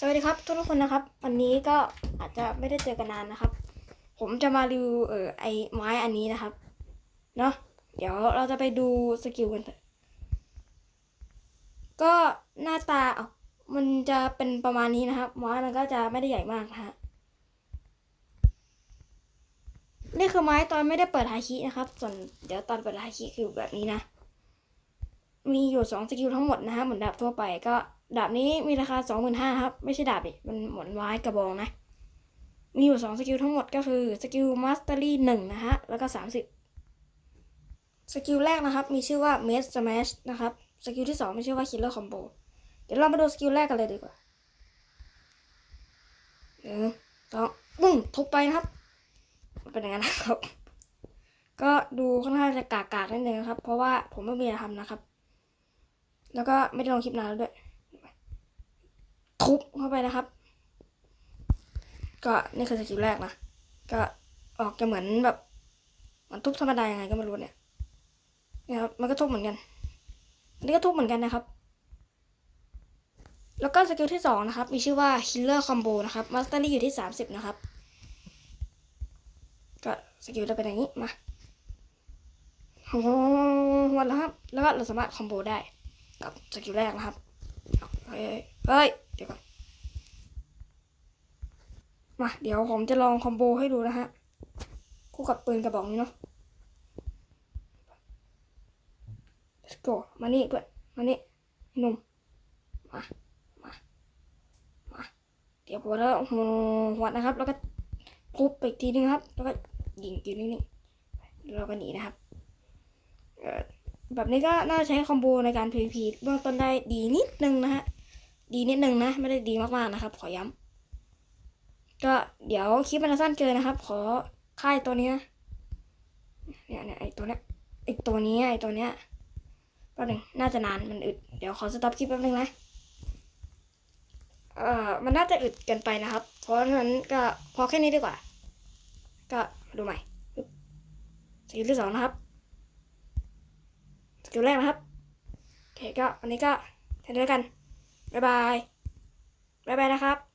สวัสดีครับทุกคนนะครับ วันนี้ก็อาจจะไม่ได้เจอกันนานนะครับ ผมจะมารีวิวเออไอไม้อันนี้นะครับเนาะเดี๋ยวเราจะไปดูสกิลกันเถอะก็หน้าตาเอะมันจะเป็นประมาณนี้นะครับไม้มันก็จะไม่ได้ใหญ่มากนะฮะนี่คือไม้ตอนไม่ได้เปิดฮาคินะครับ ส่วนเดี๋ยวตอนเปิดฮาคิคือแบบนี้นะ มีอยู่สองสกิลทั้งหมดนะฮะเหมือนดาบทั่วไปก็ ดาบนี้มีราคาสองหมื่นห้าครับ ไม่ใช่ดาบดิมันเหมือนไม้กระบองนะ มีอยู่สองสกิลทั้งหมดก็คือสกิลมาสเตอรี่หนึ่งนะฮะ แล้วก็สามสิบสกิลแรกนะครับ มีชื่อว่าเมสสมชนะครับ สกิลที่สองมีชื่อว่าคิลเลอร์คอมโบเดี๋ยวเรามาดูสกิลแรกกันเลยดีกว่าหนึ่งสองปุ้งทุบไปนะครับ เป็นอย่างนั้นนะครับ ก็ดูค่อนข้างจะกากๆนิดนึงนะครับ เพราะว่าผมไม่มีอะไรทำนะครับ แล้วก็ไม่ได้ลงคลิปนานแล้วด้วย ทุบเข้าไปนะครับ ก็นี่คือสกิลแรกนะ ก็ออกจะเหมือนแบบมันทุบธรรมดายังไงก็ไม่รู้เนี่ยนี่ยครับมันก็ทุบเหมือนกัน อันนี้ก็ทุบเหมือนกันนะครับ แล้วก็สกิลที่สองนะครับ มีชื่อว่า Killer Combo นะครับมาสเตอรี่อยู่ที่สามสิบนะครับ ก็สกิลจะเป็นอย่างนี้มาหัวแล้วครับ แล้วก็เราสามารถคอมโบได้ กับสกิลแรกนะครับ เฮ้ย เฮ้ย เดี๋ยวก่อน มาเดี๋ยวผมจะลองคอมโบให้ดูนะฮะ คู่กับปืนกระบอกนี้เนาะ let's go มานี่เพื่อนมานี่หนุ่มมามามาเดี๋ยวผมจะหัวหัวนะครับ แล้วก็ทุบไปอีกทีนึงครับ แล้วก็ยิงอยู่นิ่งๆแล้วเราก็หนีนะครับแบบนี้ก็น่าใช้คอมโบในการ PVP เบื้องต้นได้ดีนิดนึงนะฮะ ดีนิดนึงนะ ไม่ได้ดีมากๆนะครับ ขอย้ำ ก็เดี๋ยวคลิปมันจะสั้นเกินนะครับ ขอค่ายตัวนี้นะเนี่ยเนี่ยไอตัวเนี้ยไอตัวนี้ไอตัวเนี้ยแป๊บนึงน่าจะนานมันอึดเดี๋ยวขอสต็อปคลิปแป๊บนึงนะเอ่อมันน่าจะอึดเกินไปนะครับ เพราะฉะนั้นก็พอแค่นี้ดีกว่า ก็ดูใหม่สกิลที่สองนะครับสกิลแรกนะครับโอเคก็วันนี้ก็แค่นี้แล้วกันบ๊ายบายบ๊ายบายนะครับ